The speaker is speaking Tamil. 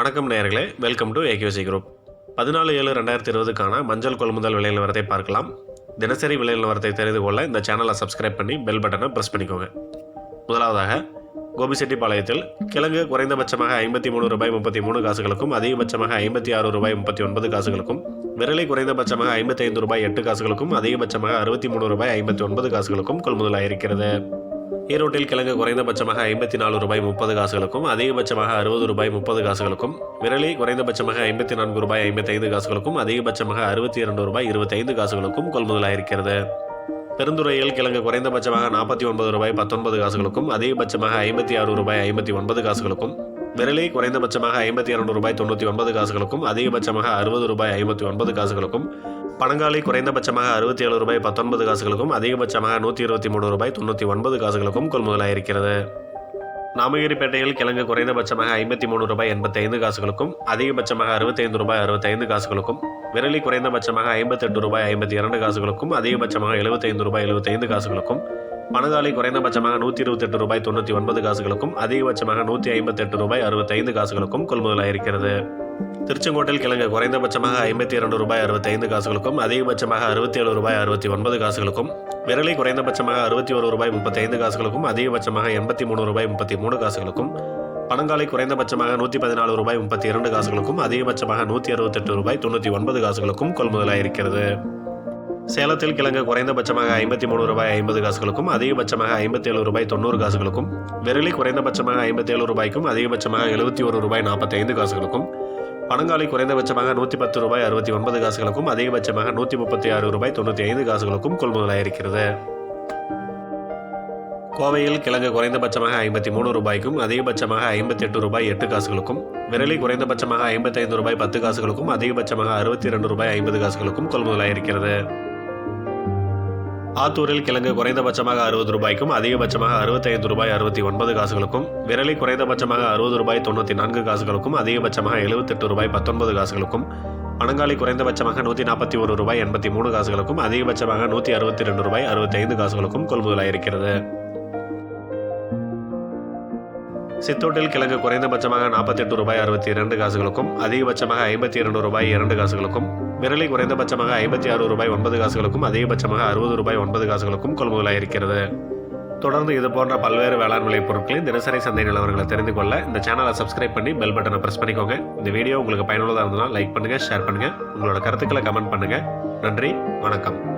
வணக்கம் நேயர்களே. வெல்கம் டு ஏகேசி குரூப் பதினாலு ஏழு ரெண்டாயிரத்தி இருபதுக்கான மஞ்சள் கொள்முதல் விலை நிலவரத்தை பார்க்கலாம். தினசரி விலை நிலவரத்தை தெரிந்து கொள்ள இந்த சேனலை சப்ஸ்கிரைப் பண்ணி பெல் பட்டனை ப்ரெஸ் பண்ணிக்கோங்க. முதலாவதாக கோபிசெட்டிப்பாளையத்தில் கிழங்கு குறைந்தபட்சமாக ஐம்பத்தி மூணு ரூபாய் முப்பத்தி மூணு காசுகளுக்கும் அதிகபட்சமாக ஐம்பத்தி ஆறு ரூபாய் முப்பத்தி ஒன்பது காசுகளுக்கும் விரலை குறைந்தபட்சமாக ஐம்பத்தி ஐந்து ரூபாய் எட்டு காசுகளுக்கும் அதிகபட்சமாக அறுபத்தி மூணு ரூபாய் ஐம்பத்தி ஒன்பது காசுகளுக்கும் கொள்முதலாயிருக்கிறது. ஈரோட்டில் கிழங்கு குறைந்தபட்சமாக ஐம்பத்தி நாலு ரூபாய் முப்பது காசுகளுக்கும் அதிகபட்சமாக அறுபது ரூபாய் முப்பது காசுகளுக்கும் விரலி குறைந்தபட்சமாக ஐம்பத்தி நான்கு ரூபாய் ஐம்பத்தைந்து காசுகளுக்கும் அதிகபட்சமாக அறுபத்தி இரண்டு ரூபாய் இருபத்தைந்து காசுகளுக்கும் கொள்முதலாயிருக்கிறது. பெருந்துறையில் கிழங்கு குறைந்தபட்சமாக நாற்பத்தி ஒன்பது ரூபாய் பத்தொன்பது காசுகளுக்கும் அதிகபட்சமாக ஐம்பத்தி ஆறு ரூபாய் ஐம்பத்தி ஒன்பது காசுகளுக்கும் விரலி குறைந்தபட்சமாக ஐம்பத்தி இரண்டு ரூபாய் தொண்ணூற்றி ஒன்பது காசுகளுக்கும் அதிகபட்சமாக அறுபது ரூபாய் ஐம்பத்தி ஒன்பது காசுகளுக்கும் பனங்காலி குறைந்தபட்சமாக அறுபத்தி ஏழு ரூபாய் பத்தொன்பது காசுகளுக்கும் அதிகபட்சமாக நூற்றி இருபத்தி மூணு ரூபாய் தொண்ணூற்றி ஒன்பது காசுகளுக்கும் கொள்முதலாயிருக்கிறது. நாமகிரிப்பேட்டையில் கிழங்கு குறைந்தபட்சமாக ஐம்பத்தி மூணு ரூபாய் எண்பத்தைந்து காசுகளுக்கும் அதிகபட்சமாக அறுபத்தைந்து ரூபாய் அறுபத்தைந்து காசுகளுக்கும் விரலி குறைந்தபட்சமாக ஐம்பத்தெட்டு ரூபாய் ஐம்பத்தி இரண்டு காசுகளுக்கும் அதிகபட்சமாக எழுபத்தைந்து ரூபாய் எழுபத்தைந்து காசுகளுக்கும் பனங்காலி குறைந்தபட்சமாக நூற்றி இருபத்தெட்டு ரூபாய் தொண்ணூற்றி ஒன்பது காசுகளுக்கும் அதிகபட்சமாக நூற்றி ஐம்பத்தெட்டு ரூபாய் அறுபத்தைந்து காசுகளுக்கும் கொள்முதலாயிருக்கிறது. திருச்செங்கோட்டில் கிழங்கு குறைந்தபட்சமாக ஐம்பத்தி இரண்டு ரூபாய் அறுபத்தைந்து காசுகளுக்கும் அதிகபட்சமாக அறுபத்தி ஏழு ரூபாய் அறுபத்தி ஒன்பது காசுகளுக்கும் விரலி குறைந்தபட்சமாக அறுபத்தி ஒரு ரூபாய் முப்பத்தைந்து காசுகளுக்கும் அதிகபட்சமாக எண்பத்தி மூணு ரூபாய் முப்பத்தி மூணு காசுகளுக்கும் பணங்காலை குறைந்தபட்சமாக நூற்றி பதினாலு ரூபாய் முப்பத்தி இரண்டு காசுகளுக்கும் அதிகபட்சமாக நூற்றி அறுபத்தெட்டு ரூபாய் தொண்ணூற்றி ஒன்பது காசுகளுக்கும் கொள்முதலாயிருக்கிறது. சேலத்தில் கிழங்கு குறைந்தபட்சமாக ஐம்பத்தி மூணு ரூபாய் ஐம்பது காசுகளுக்கும் அதிகபட்சமாக ஐம்பத்தி ஏழு ரூபாய் தொண்ணூறு காசுகளுக்கும் விரலி குறைந்தபட்சமாக ஐம்பத்தி ஏழு ரூபாய்க்கும் அதிகபட்சமாக எழுபத்தி ஒரு ரூபாய் நாற்பத்தைந்து காசுகளுக்கும் பனங்காலி குறைந்தபட்சமாக நூற்றி பத்து ரூபாய் அறுபத்தி ஒன்பது காசுகளுக்கும் அதிகபட்சமாக நூற்றி முப்பத்தி ஆறு ரூபாய் தொண்ணூற்றி ஐந்து காசுகளுக்கும் கொள்முதலாயிருக்கிறது. கோவையில் கிழங்கு குறைந்தபட்சமாக ஐம்பத்தி மூணு ரூபாய்க்கும் அதிகபட்சமாக ஐம்பத்தி எட்டு ரூபாய் எட்டு காசுகளுக்கும் விரலி குறைந்தபட்சமாக ஐம்பத்தைந்து ரூபாய் பத்து காசுகளுக்கும் அதிகபட்சமாக அறுபத்தி இரண்டு ரூபாய் ஐம்பது காசுகளுக்கும் கொள்முதலாயிருக்கிறது. ஆத்தூரில் கிழங்கு குறைந்தபட்சமாக அறுபது ரூபாய்க்கும் அதிகபட்சமாக அறுபத்தைந்து ரூபாய் அறுபத்தி ஒன்பது காசுகளுக்கும் விரலி குறைந்தபட்சமாக அறுபது ரூபாய் தொண்ணூற்றி நான்கு காசுகளுக்கும் அதிகபட்சமாக எழுபத்தெட்டு ரூபாய் பத்தொன்பது காசுகளுக்கும் பனங்காலி குறைந்தபட்சமாக நூற்றி நாற்பத்தி ஒரு ரூபாய் எண்பத்தி மூணு காசுகளுக்கும் அதிகபட்சமாக நூற்றி அறுபத்தி ரெண்டு ரூபாய் அறுபத்தைந்து காசுகளுக்கும் கொள்முதலாயிருக்கிறது. சித்தோட்டில் கிழங்கு குறைந்தபட்சமாக நாற்பத்தெட்டு ரூபாய் அறுபத்தி இரண்டு காசுகளுக்கும் அதிகபட்சமாக ஐம்பத்தி இரண்டு ரூபாய் இரண்டு காசுகளுக்கும் விரலி குறைந்தபட்சமாக ஐம்பத்தி ஆறு ரூபாய் ஒன்பது காசுகளுக்கும் அதிகபட்சமாக அறுபது ரூபாய் ஒன்பது காசுகளுக்கும் கொள்முதலாயிருக்கிறது தொடர்ந்து இது போன்ற பல்வேறு வேளாண் விலை பொருட்களின் தினசரி சந்தை நிலவரங்களை தெரிந்து கொள்ள இந்த சேனலை சப்ஸ்கிரைப் பண்ணி பெல் பட்டனை ப்ரெஸ் பண்ணிக்கோங்க. இந்த வீடியோ உங்களுக்கு பயனுள்ளதாக இருந்ததுன்னா லைக் பண்ணுங்கள் ஷேர் பண்ணுங்கள் உங்களோட கருத்துக்களை கமெண்ட் பண்ணுங்கள் நன்றி வணக்கம்.